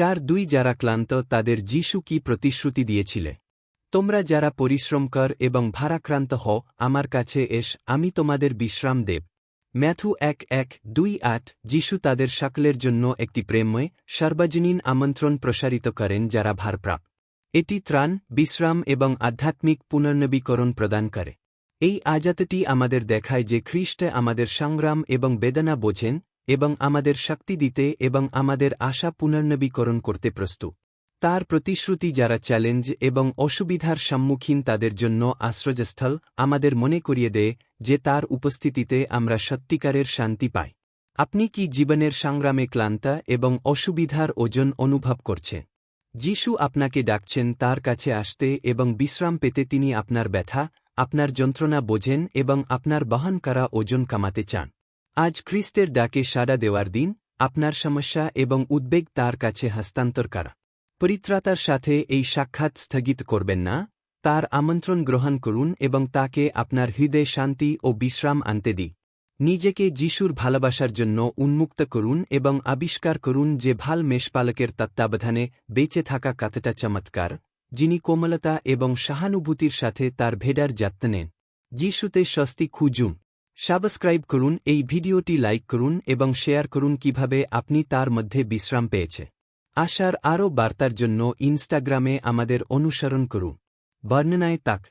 চার দুই যারা ক্লান্ত, তাদের যিশু কি প্রতিশ্রুতি দিয়েছিলে? তোমরা যারা পরিশ্রম কর এবং ভারাক্রান্ত হও, আমার কাছে এস, আমি তোমাদের বিশ্রাম দেব। ম্যাথু এক এক, দুই, আট, যিশু তাদের সকলের জন্য একটি প্রেমময়, সর্বজনীন আমন্ত্রণ প্রসারিত করেন যারা ভারপ্রাপ এটি ত্রাণ, বিশ্রাম এবং আধ্যাত্মিক পুনর্নবীকরণ প্রদান করে। এই আজাতটি আমাদের দেখায় যে খ্রিস্ট আমাদের সংগ্রাম এবং বেদনা বোঝেন এবং আমাদের শক্তি দিতে এবং আমাদের আশা পুনর্নবীকরণ করতে প্রস্তুত। তার প্রতিশ্রুতি যারা চ্যালেঞ্জ এবং অসুবিধার সম্মুখীন তাদের জন্য আশ্রয়স্থল, আমাদের মনে করিয়ে দেয় যে তার উপস্থিতিতে আমরা সত্যিকারের শান্তি পাই। আপনি কি জীবনের সংগ্রামে ক্লান্তা এবং অসুবিধার ওজন অনুভব করছে? যিশু আপনাকে ডাকছেন তার কাছে আসতে এবং বিশ্রাম পেতে তিনি আপনার ব্যথা, আপনার যন্ত্রণা বোঝেন এবং আপনার বহন করা ওজন কামাতে চান। আজ খ্রিস্টের ডাকে সাড়া দেওয়ার দিন, আপনার সমস্যা এবং উদ্বেগ তার কাছে হস্তান্তর করা। পরিত্রাতার সাথে এই সাক্ষাৎ স্থগিত করবেন না, তার আমন্ত্রণ গ্রহণ করুন এবং তাকে আপনার হৃদয়ে শান্তি ও বিশ্রাম আনতে দিই নিজেকে যিশুর ভালোবাসার জন্য উন্মুক্ত করুন এবং আবিষ্কার করুন যে ভালো মেষপালকের তত্ত্বাবধানে বেঁচে থাকা কতটা চমৎকার, যিনি কোমলতা এবং সহানুভূতির সাথে তার ভেডার যত্ন নেন। যিশুতে স্বস্তি খুঁজুন। সাবস্ক্রাইব করুন, এই ভিডিওটি লাইক করুন এবং শেয়ার করুন কীভাবে আপনি তার মধ্যে বিশ্রাম পেয়েছে। আশার আরও বার্তার জন্য ইনস্টাগ্রামে আমাদের অনুসরণ করুন। বর্ণনায় তাক।